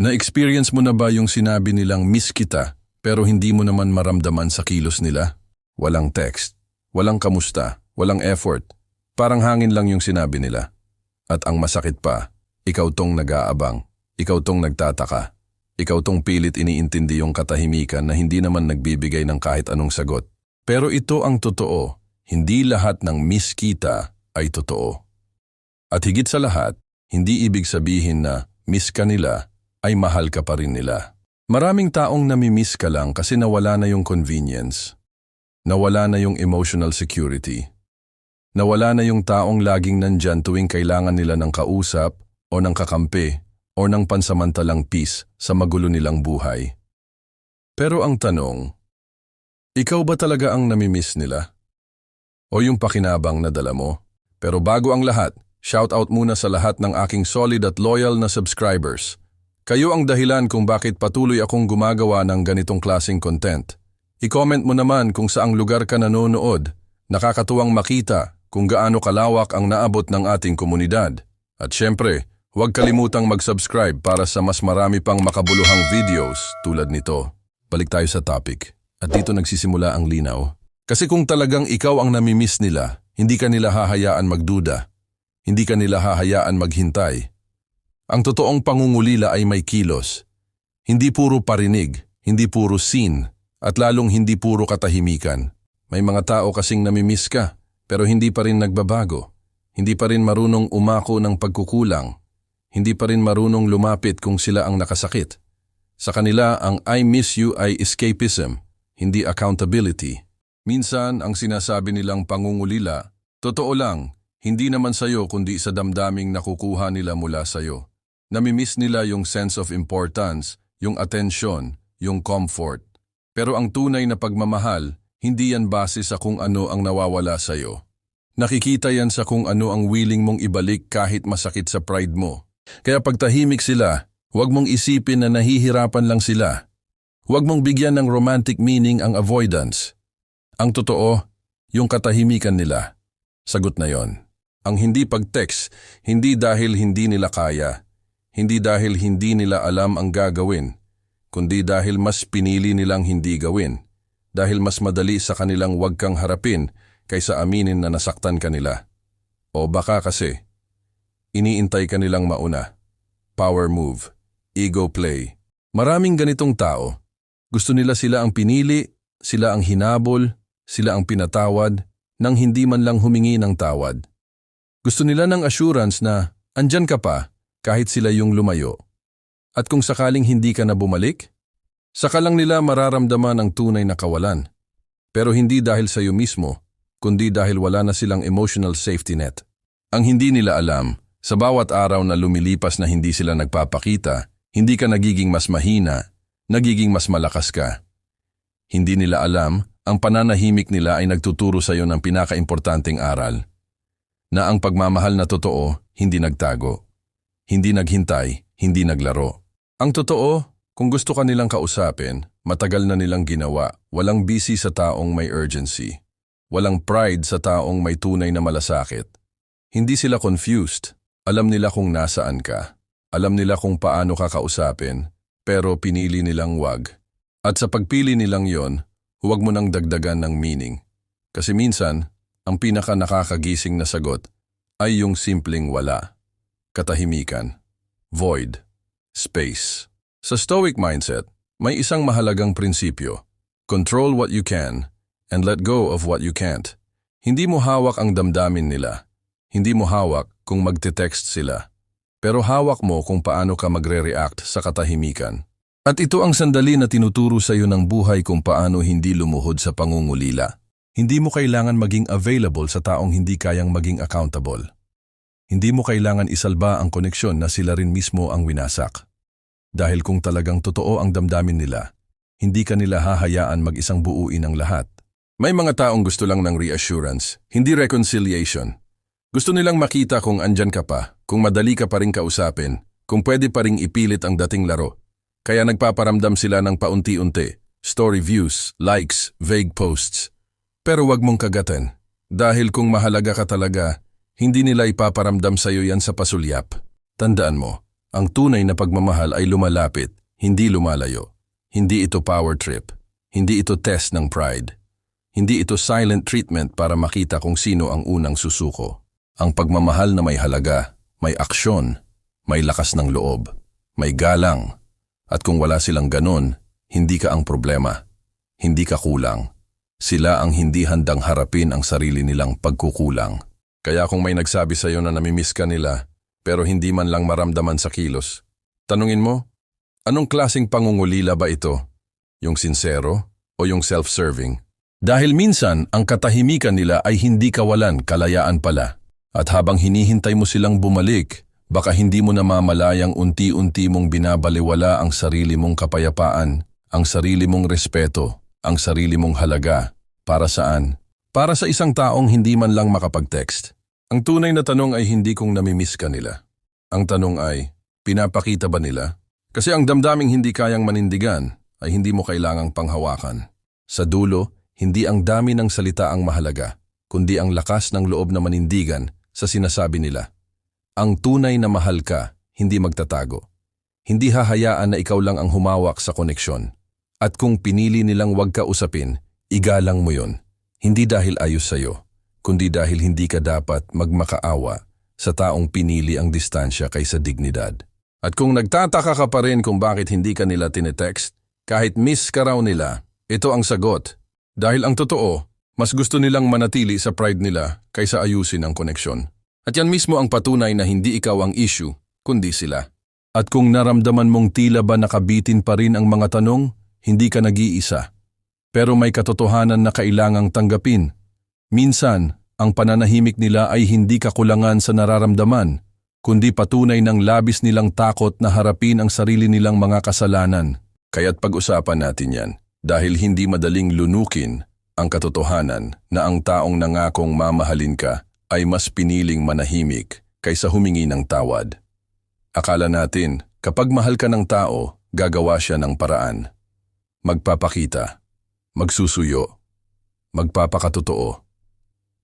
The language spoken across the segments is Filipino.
Na-experience mo na ba yung sinabi nilang miss kita pero hindi mo naman maramdaman sa kilos nila? Walang text, walang kamusta, walang effort. Parang hangin lang yung sinabi nila. At ang masakit pa, ikaw tong nag-aabang, ikaw tong nagtataka, ikaw tong pilit iniintindi yung katahimikan na hindi naman nagbibigay ng kahit anong sagot. Pero ito ang totoo, hindi lahat ng miss kita ay totoo. At higit sa lahat, hindi ibig sabihin na miss ka nila ay mahal ka pa rin nila. Maraming taong namimiss ka lang kasi nawala na yung convenience. Nawala na yung emotional security. Nawala na yung taong laging nandyan tuwing kailangan nila ng kausap o ng kakampi o ng pansamantalang peace sa magulo nilang buhay. Pero ang tanong, ikaw ba talaga ang namimiss nila? O yung pakinabang na dala mo? Pero bago ang lahat, shout out muna sa lahat ng aking solid at loyal na subscribers. Kayo ang dahilan kung bakit patuloy akong gumagawa ng ganitong klaseng content. I-comment mo naman kung saang lugar ka nanonood. Nakakatuwang makita kung gaano kalawak ang naabot ng ating komunidad. At syempre, huwag kalimutang mag-subscribe para sa mas marami pang makabuluhang videos tulad nito. Balik tayo sa topic. At dito nagsisimula ang linaw. Kasi kung talagang ikaw ang namimiss nila, hindi ka nila hahayaan magduda. Hindi ka nila hahayaan maghintay. Ang totoong pangungulila ay may kilos. Hindi puro parinig, hindi puro scene, at lalong hindi puro katahimikan. May mga tao kasing namimiss ka, pero hindi pa rin nagbabago. Hindi pa rin marunong umako ng pagkukulang. Hindi pa rin marunong lumapit kung sila ang nakasakit. Sa kanila, ang I miss you ay escapism, hindi accountability. Minsan, ang sinasabi nilang pangungulila, totoo lang, hindi naman sayo kundi sa damdaming nakukuha nila mula sayo. Namimiss nila yung sense of importance, yung attention, yung comfort. Pero ang tunay na pagmamahal, hindi yan base sa kung ano ang nawawala sa'yo. Nakikita yan sa kung ano ang willing mong ibalik kahit masakit sa pride mo. Kaya pag tahimik sila, huwag mong isipin na nahihirapan lang sila. Huwag mong bigyan ng romantic meaning ang avoidance. Ang totoo, yung katahimikan nila. Sagot na yon. Ang hindi pag-text, hindi dahil hindi nila kaya, hindi dahil hindi nila alam ang gagawin, kundi dahil mas pinili nilang hindi gawin, dahil mas madali sa kanilang wag kang harapin kaysa aminin na nasaktan ka nila. O baka kasi, iniintay ka nilang mauna. Power move, ego play. Maraming ganitong tao. Gusto nila sila ang pinili, sila ang hinabol, sila ang pinatawad, nang hindi man lang humingi ng tawad. Gusto nila ng assurance na andyan ka pa kahit sila yung lumayo. At kung sakaling hindi ka na bumalik, saka lang nila mararamdaman ang tunay na kawalan. Pero hindi dahil sa iyo mismo, kundi dahil wala na silang emotional safety net. Ang hindi nila alam, sa bawat araw na lumilipas na hindi sila nagpapakita, hindi ka nagiging mas mahina, nagiging mas malakas ka. Hindi nila alam, ang pananahimik nila ay nagtuturo sa iyo ng pinakaimportanteng aral. Na ang pagmamahal na totoo, hindi nagtago. Hindi naghintay, hindi naglaro. Ang totoo, kung gusto ka nilang kausapin, matagal na nilang ginawa, walang busy sa taong may urgency. Walang pride sa taong may tunay na malasakit. Hindi sila confused. Alam nila kung nasaan ka. Alam nila kung paano ka kausapin, pero pinili nilang wag. At sa pagpili nilang yon, huwag mo nang dagdagan ng meaning. Kasi minsan, ang pinaka nakakagising na sagot ay yung simpleng wala. Katahimikan. Void. Space. Sa Stoic mindset, may isang mahalagang prinsipyo. Control what you can and let go of what you can't. Hindi mo hawak ang damdamin nila. Hindi mo hawak kung magte-text sila. Pero hawak mo kung paano ka magre-react sa katahimikan. At ito ang sandali na tinuturo sa iyo ng buhay kung paano hindi lumuhod sa pangungulila. Hindi mo kailangan maging available sa taong hindi kayang maging accountable. Hindi mo kailangan isalba ang koneksyon na sila rin mismo ang winasak. Dahil kung talagang totoo ang damdamin nila, hindi ka nila hahayaan mag-isang buuin ang lahat. May mga taong gusto lang ng reassurance, hindi reconciliation. Gusto nilang makita kung andyan ka pa, kung madali ka pa rin kausapin, kung pwede pa rin ipilit ang dating laro. Kaya nagpaparamdam sila ng paunti-unti, story views, likes, vague posts. Pero wag mong kagatin, dahil kung mahalaga ka talaga, hindi nila ipaparamdam sa iyo yan sa pasulyap. Tandaan mo, Ang tunay na pagmamahal ay lumalapit, hindi lumalayo. Hindi ito power trip. Hindi ito test ng pride. Hindi ito silent treatment para makita kung sino ang unang susuko. Ang pagmamahal na may halaga, may aksyon, may lakas ng loob, may galang. At kung wala silang ganon, hindi ka ang problema. Hindi ka kulang. Sila ang hindi handang harapin ang sarili nilang pagkukulang. Kaya kung may nagsabi sa iyo na namimiss ka nila, pero hindi man lang maramdaman sa kilos, tanungin mo, anong klasing pangungulila ba ito? Yung sincero o yung self-serving? Dahil minsan, ang katahimikan nila ay hindi kawalan, kalayaan pala. At habang hinihintay mo silang bumalik, baka hindi mo namamalayang unti-unti mong binabaliwala ang sarili mong kapayapaan, ang sarili mong respeto, ang sarili mong halaga. Para saan? Para sa isang taong hindi man lang makapag-text. Ang tunay na tanong ay hindi kung namimiss ka nila. Ang tanong ay, pinapakita ba nila? Kasi ang damdaming hindi kayang manindigan ay hindi mo kailangang panghawakan. Sa dulo, hindi ang dami ng salita ang mahalaga, kundi ang lakas ng loob na manindigan sa sinasabi nila. Ang tunay na mahal ka, hindi magtatago. Hindi hahayaan na ikaw lang ang humawak sa koneksyon. At kung pinili nilang wag ka usapin, igalang mo yon. Hindi dahil ayos sa'yo, kundi dahil hindi ka dapat magmakaawa sa taong pinili ang distansya kaysa dignidad. At kung nagtataka ka pa rin kung bakit hindi ka nila tinetext, kahit miss ka raw nila, ito ang sagot. Dahil ang totoo, mas gusto nilang manatili sa pride nila kaysa ayusin ang koneksyon. At yan mismo ang patunay na hindi ikaw ang issue, kundi sila. At kung naramdaman mong tila ba nakabitin pa rin ang mga tanong, hindi ka nag-iisa. Pero may katotohanan na kailangang tanggapin. Minsan, ang pananahimik nila ay hindi kakulangan sa nararamdaman, kundi patunay ng labis nilang takot na harapin ang sarili nilang mga kasalanan. Kaya't pag-usapan natin yan, dahil hindi madaling lunukin ang katotohanan na ang taong nangakong mamahalin ka ay mas piniling manahimik kaysa humingi ng tawad. Akala natin, kapag mahal ka ng tao, gagawa siya ng paraan. Magpapakita, magsusuyo, magpapakatotoo.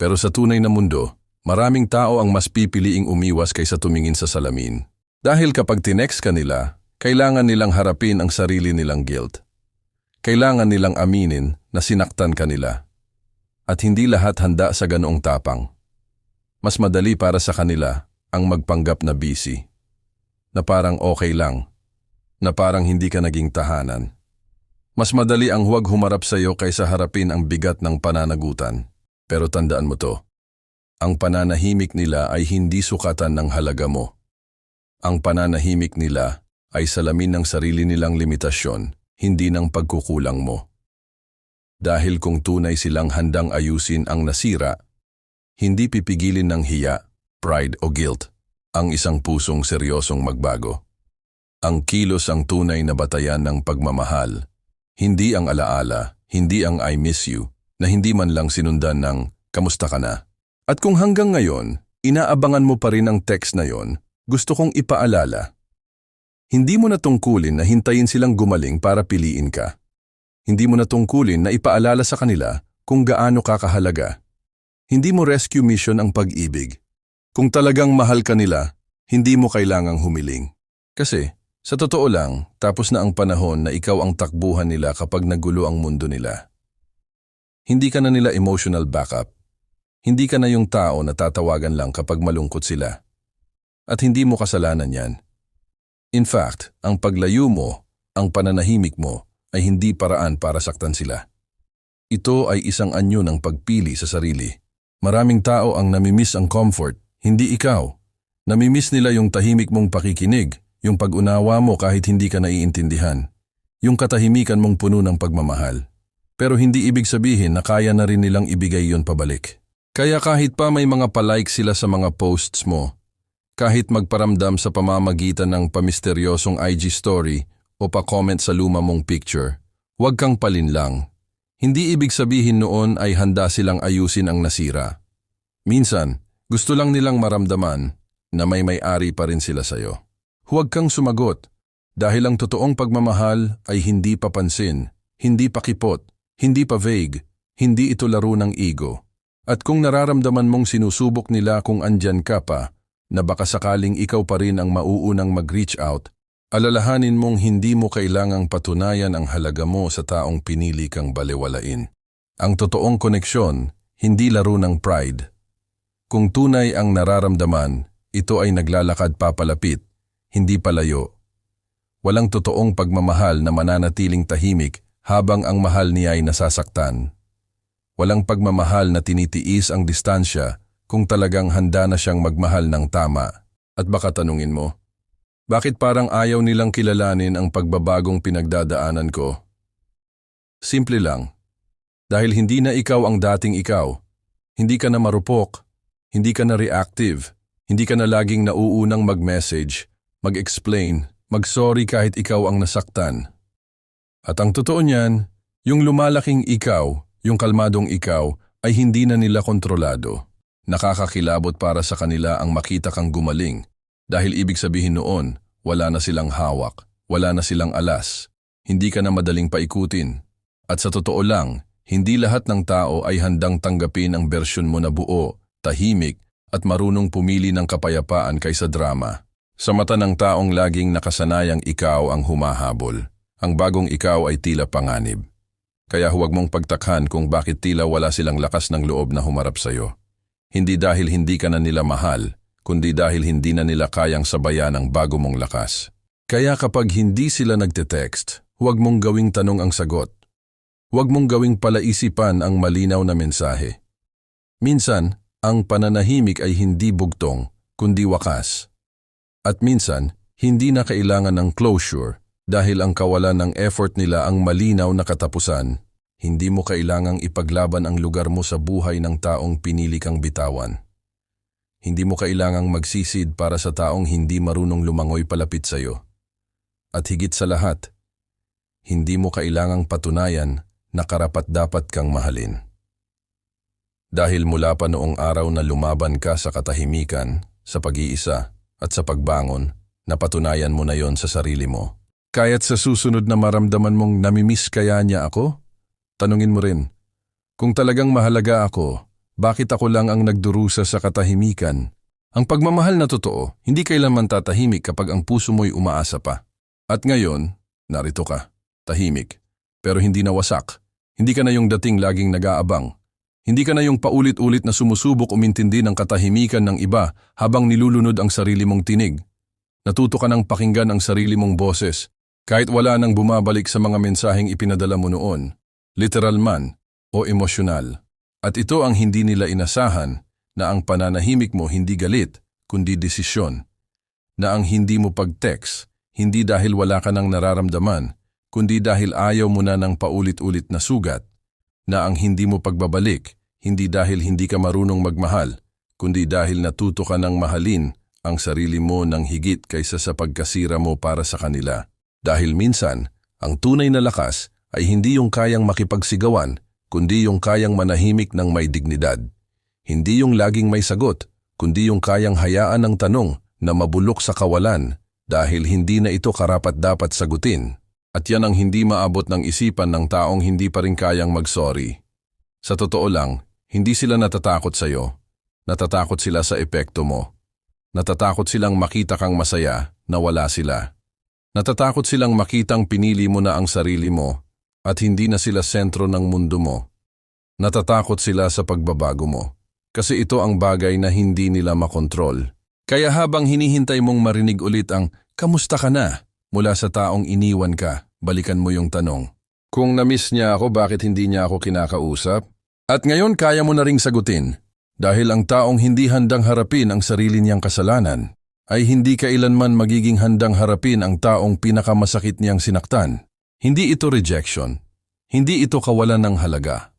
Pero sa tunay na mundo, maraming tao ang mas pipiliing umiwas kaysa tumingin sa salamin. Dahil kapag tinext ka nila, kailangan nilang harapin ang sarili nilang guilt. Kailangan nilang aminin na sinaktan ka nila. At hindi lahat handa sa ganoong tapang. Mas madali para sa kanila ang magpanggap na busy. Na parang okay lang. Na parang hindi ka naging tahanan. Mas madali ang huwag humarap sa iyo kaysa harapin ang bigat ng pananagutan. Pero tandaan mo to, ang pananahimik nila ay hindi sukatan ng halaga mo. Ang pananahimik nila ay salamin ng sarili nilang limitasyon, hindi ng pagkukulang mo. Dahil kung tunay silang handang ayusin ang nasira, hindi pipigilin ng hiya, pride o guilt ang isang pusong seryosong magbago. Ang kilos ang tunay na batayan ng pagmamahal, hindi ang alaala, hindi ang I miss you, na hindi man lang sinundan ng kamusta ka na. At kung hanggang ngayon, inaabangan mo pa rin ang text na yon, gusto kong ipaalala. Hindi mo na tungkulin na hintayin silang gumaling para piliin ka. Hindi mo na tungkulin na ipaalala sa kanila kung gaano ka kahalaga. Hindi mo rescue mission ang pag-ibig. Kung talagang mahal ka nila, hindi mo kailangang humiling. Kasi, sa totoo lang, tapos na ang panahon na ikaw ang takbuhan nila kapag nagulo ang mundo nila. Hindi ka na nila emotional backup. Hindi ka na yung tao na tatawagan lang kapag malungkot sila. At hindi mo kasalanan yan. In fact, ang paglayo mo, ang pananahimik mo, ay hindi paraan para saktan sila. Ito ay isang anyo ng pagpili sa sarili. Maraming tao ang namimiss ang comfort, hindi ikaw. Namimiss nila yung tahimik mong pakikinig, yung pag-unawa mo kahit hindi ka naiintindihan. Yung katahimikan mong puno ng pagmamahal. Pero hindi ibig sabihin na kaya na rin nilang ibigay yon pabalik. Kaya kahit pa may mga palike sila sa mga posts mo, kahit magparamdam sa pamamagitan ng pamisteryosong IG story o pa-comment sa luma mong picture, huwag kang palinlang. Hindi ibig sabihin noon ay handa silang ayusin ang nasira. Minsan, gusto lang nilang maramdaman na may may-ari pa rin sila sa'yo. Huwag kang sumagot dahil ang totoong pagmamahal ay hindi papansin, hindi pakipot, hindi pa vague, hindi ito laro ng ego. At kung nararamdaman mong sinusubok nila kung andyan ka pa, na baka sakaling ikaw pa rin ang mauunang mag-reach out, alalahanin mong hindi mo kailangang patunayan ang halaga mo sa taong pinili kang balewalain. Ang totoong koneksyon, hindi laro ng pride. Kung tunay ang nararamdaman, ito ay naglalakad papalapit, hindi palayo. Walang totoong pagmamahal na mananatiling tahimik habang ang mahal niya ay nasasaktan. Walang pagmamahal na tinitiis ang distansya kung talagang handa na siyang magmahal ng tama. At baka tanungin mo, bakit parang ayaw nilang kilalanin ang pagbabagong pinagdadaanan ko? Simple lang. Dahil hindi na ikaw ang dating ikaw. Hindi ka na marupok. Hindi ka na reactive. Hindi ka na laging nauunang mag-message, mag-explain, mag-sorry kahit ikaw ang nasaktan. At ang totoo niyan, yung lumalaking ikaw, yung kalmadong ikaw, ay hindi na nila kontrolado. Nakakakilabot para sa kanila ang makita kang gumaling dahil ibig sabihin noon, wala na silang hawak, wala na silang alas, hindi ka na madaling paikutin. At sa totoo lang, hindi lahat ng tao ay handang tanggapin ang bersyon mo na buo, tahimik, at marunong pumili ng kapayapaan kaysa drama. Sa mata ng taong laging nakasanayang ikaw ang humahabol, ang bagong ikaw ay tila panganib. Kaya huwag mong pagtakhan kung bakit tila wala silang lakas ng loob na humarap sa'yo. Hindi dahil hindi ka na nila mahal, kundi dahil hindi na nila kayang sabayan ang bago mong lakas. Kaya kapag hindi sila nagte-text, huwag mong gawing tanong ang sagot. Huwag mong gawing palaisipan ang malinaw na mensahe. Minsan, ang pananahimik ay hindi bugtong, kundi wakas. At minsan, hindi na kailangan ng closure dahil ang kawalan ng effort nila ang malinaw na katapusan. Hindi mo kailangang ipaglaban ang lugar mo sa buhay ng taong pinili kang bitawan. Hindi mo kailangang magsisid para sa taong hindi marunong lumangoy palapit sa iyo. At higit sa lahat, hindi mo kailangang patunayan na karapat dapat kang mahalin. Dahil mula pa noong araw na lumaban ka sa katahimikan, sa pag-iisa at sa pagbangon, napatunayan mo na yon sa sarili mo. Kaya't sa susunod na maramdaman mong namimiss kaya niya ako, tanungin mo rin, kung talagang mahalaga ako, bakit ako lang ang nagdurusa sa katahimikan? Ang pagmamahal na totoo, hindi kailanman tatahimik kapag ang puso mo'y umaasa pa. At ngayon, narito ka, tahimik, pero hindi na wasak. Hindi ka na yung dating laging nag-aabang. Hindi ka na yung paulit-ulit na sumusubok umintindi ng katahimikan ng iba habang nilulunod ang sarili mong tinig. Natuto ka ng pakinggan ang sarili mong boses, kahit wala nang bumabalik sa mga mensaheng ipinadala mo noon, literal man o emosyonal. At ito ang hindi nila inasahan na ang pananahimik mo hindi galit, kundi desisyon. Na ang hindi mo pag-text, hindi dahil wala ka nang nararamdaman, kundi dahil ayaw mo na ng paulit-ulit na sugat. Na ang hindi mo pagbabalik, hindi dahil hindi ka marunong magmahal, kundi dahil natuto ka ng mahalin ang sarili mo ng higit kaysa sa pagkasira mo para sa kanila. Dahil minsan, ang tunay na lakas ay hindi yung kayang makipagsigawan, kundi yung kayang manahimik ng may dignidad. Hindi yung laging may sagot, kundi yung kayang hayaan ng tanong na mabulok sa kawalan dahil hindi na ito karapat dapat sagutin. At yan ang hindi maabot ng isipan ng taong hindi pa rin kayang mag-sorry. Sa totoo lang, hindi sila natatakot sa iyo. Natatakot sila sa epekto mo. Natatakot silang makita kang masaya na wala sila. Natatakot silang makitang pinili mo na ang sarili mo at hindi na sila sentro ng mundo mo. Natatakot sila sa pagbabago mo kasi ito ang bagay na hindi nila makontrol. Kaya habang hinihintay mong marinig ulit ang kamusta ka na mula sa taong iniwan ka, balikan mo yung tanong. Kung namiss niya ako, bakit hindi niya ako kinakausap? At ngayon kaya mo na ring sagutin, dahil ang taong hindi handang harapin ang sarili niyang kasalanan, ay hindi kailanman magiging handang harapin ang taong pinakamasakit niyang sinaktan. Hindi ito rejection. Hindi ito kawalan ng halaga.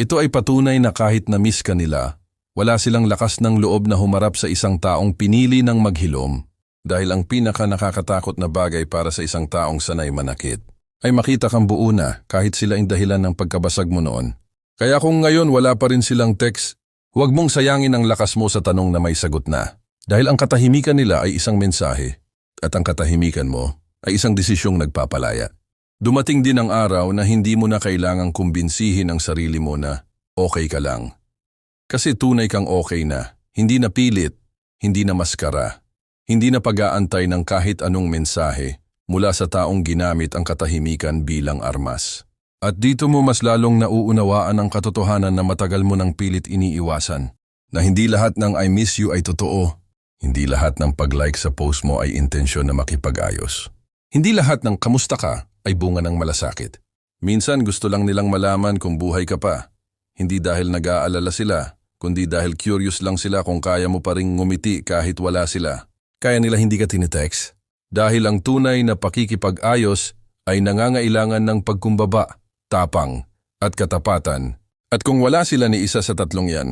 Ito ay patunay na kahit na-miss ka nila, wala silang lakas ng loob na humarap sa isang taong pinili ng maghilom dahil ang pinaka nakakatakot na bagay para sa isang taong sanay manakit ay makita kang buo na kahit sila ang dahilan ng pagkabasag mo noon. Kaya kung ngayon wala pa rin silang text, huwag mong sayangin ang lakas mo sa tanong na may sagot na. Dahil ang katahimikan nila ay isang mensahe at ang katahimikan mo ay isang desisyong nagpapalaya. Dumating din ang araw na hindi mo na kailangang kumbinsihin ang sarili mo na okay ka lang. Kasi tunay kang okay na, hindi na pilit, hindi na maskara, hindi na pag-aantay ng kahit anong mensahe mula sa taong ginamit ang katahimikan bilang armas. At dito mo mas lalong nauunawaan ang katotohanan na matagal mo nang pilit iniiwasan. Na hindi lahat ng I miss you ay totoo. Hindi lahat ng pag-like sa post mo ay intensyon na makipag-ayos. Hindi lahat ng kamusta ka ay bunga ng malasakit. Minsan gusto lang nilang malaman kung buhay ka pa. Hindi dahil nag-aalala sila, kundi dahil curious lang sila kung kaya mo pa ring ngumiti kahit wala sila. Kaya nila hindi ka tinitext. Dahil ang tunay na pakikipag-ayos ay nangangailangan ng pagkumbaba, tapang, at katapatan. At kung wala sila ni isa sa tatlong yan,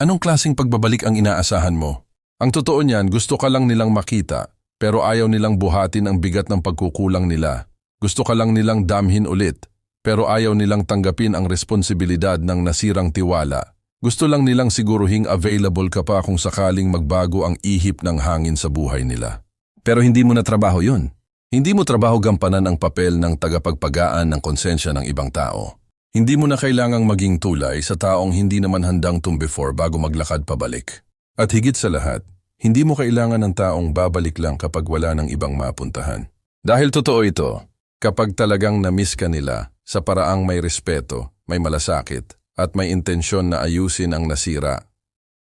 anong klasing pagbabalik ang inaasahan mo? Ang totoo niyan, gusto ka lang nilang makita, pero ayaw nilang buhatin ang bigat ng pagkukulang nila. Gusto ka lang nilang damhin ulit, pero ayaw nilang tanggapin ang responsibilidad ng nasirang tiwala. Gusto lang nilang siguruhing available ka pa kung sakaling magbago ang ihip ng hangin sa buhay nila. Pero hindi mo na trabaho yun. Hindi mo trabaho gampanan ang papel ng tagapagpagaan ng konsensya ng ibang tao. Hindi mo na kailangang maging tulay sa taong hindi naman handang tumbefor bago maglakad pabalik. At higit sa lahat, hindi mo kailangan ng taong babalik lang kapag wala ng ibang mapuntahan. Dahil totoo ito, kapag talagang na-miss ka nila sa paraang may respeto, may malasakit, at may intensyon na ayusin ang nasira,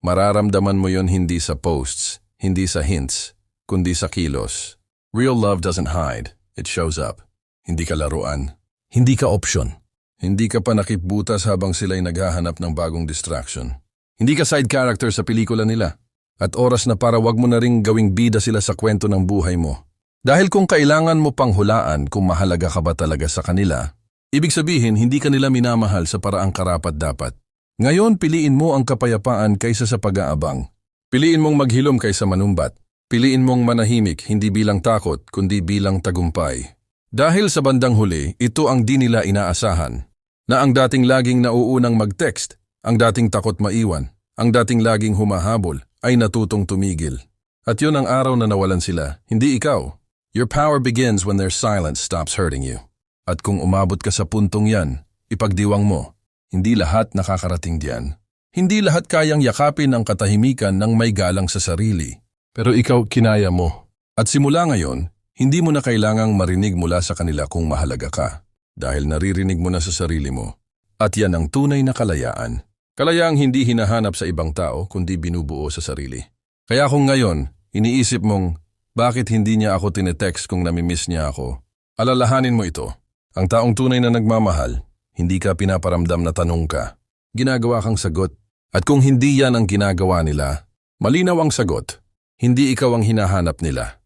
mararamdaman mo yon hindi sa posts, hindi sa hints, kundi sa kilos. Real love doesn't hide, it shows up. Hindi ka laruan. Hindi ka option. Hindi ka pa nakipbutas habang sila'y naghahanap ng bagong distraction. Hindi ka side character sa pelikula nila. At oras na para wag mo na ring gawing bida sila sa kwento ng buhay mo. Dahil kung kailangan mo pang hulaan kung mahalaga ka ba talaga sa kanila, ibig sabihin hindi ka nila minamahal sa paraang karapat dapat. Ngayon piliin mo ang kapayapaan kaysa sa pag-aabang. Piliin mong maghilom kaysa manumbat. Piliin mong manahimik hindi bilang takot kundi bilang tagumpay. Dahil sa bandang huli, ito ang di nila inaasahan. Na ang dating laging nauunang mag-text, ang dating takot maiwan, ang dating laging humahabol, ay natutong tumigil. At yun ang araw na nawalan sila, hindi ikaw. Your power begins when their silence stops hurting you. At kung umabot ka sa puntong yan, ipagdiwang mo, hindi lahat nakakarating diyan. Hindi lahat kayang yakapin ang katahimikan ng may galang sa sarili. Pero ikaw kinaya mo. At simula ngayon, hindi mo na kailangang marinig mula sa kanila kung mahalaga ka. Dahil naririnig mo na sa sarili mo. At yan ang tunay na kalayaan. Kalayaang hindi hinahanap sa ibang tao kundi binubuo sa sarili. Kaya kung ngayon, iniisip mong, bakit hindi niya ako tinetext kung namimiss niya ako? Alalahanin mo ito. Ang taong tunay na nagmamahal, hindi ka pinaparamdam na tanong ka. Ginagawa kang sagot. At kung hindi yan ang ginagawa nila, malinaw ang sagot. Hindi ikaw ang hinahanap nila.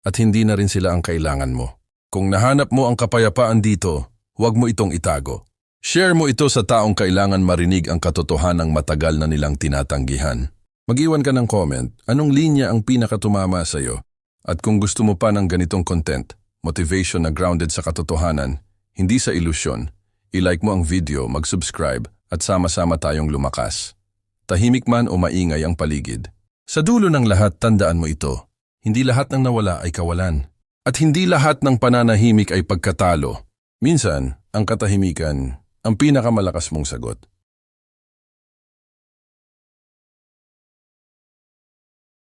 At hindi na rin sila ang kailangan mo. Kung nahanap mo ang kapayapaan dito, huwag mo itong itago. Share mo ito sa taong kailangan marinig ang katotohanang matagal na nilang tinatanggihan. Mag-iwan ka ng comment, anong linya ang pinakatumama sa iyo? At kung gusto mo pa ng ganitong content, motivation na grounded sa katotohanan, hindi sa ilusyon, i-like mo ang video, mag-subscribe, at sama-sama tayong lumakas. Tahimik man o maingay ang paligid. Sa dulo ng lahat, tandaan mo ito. Hindi lahat ng nawala ay kawalan. At hindi lahat ng pananahimik ay pagkatalo. Minsan, ang katahimikan ang pinakamalakas mong sagot.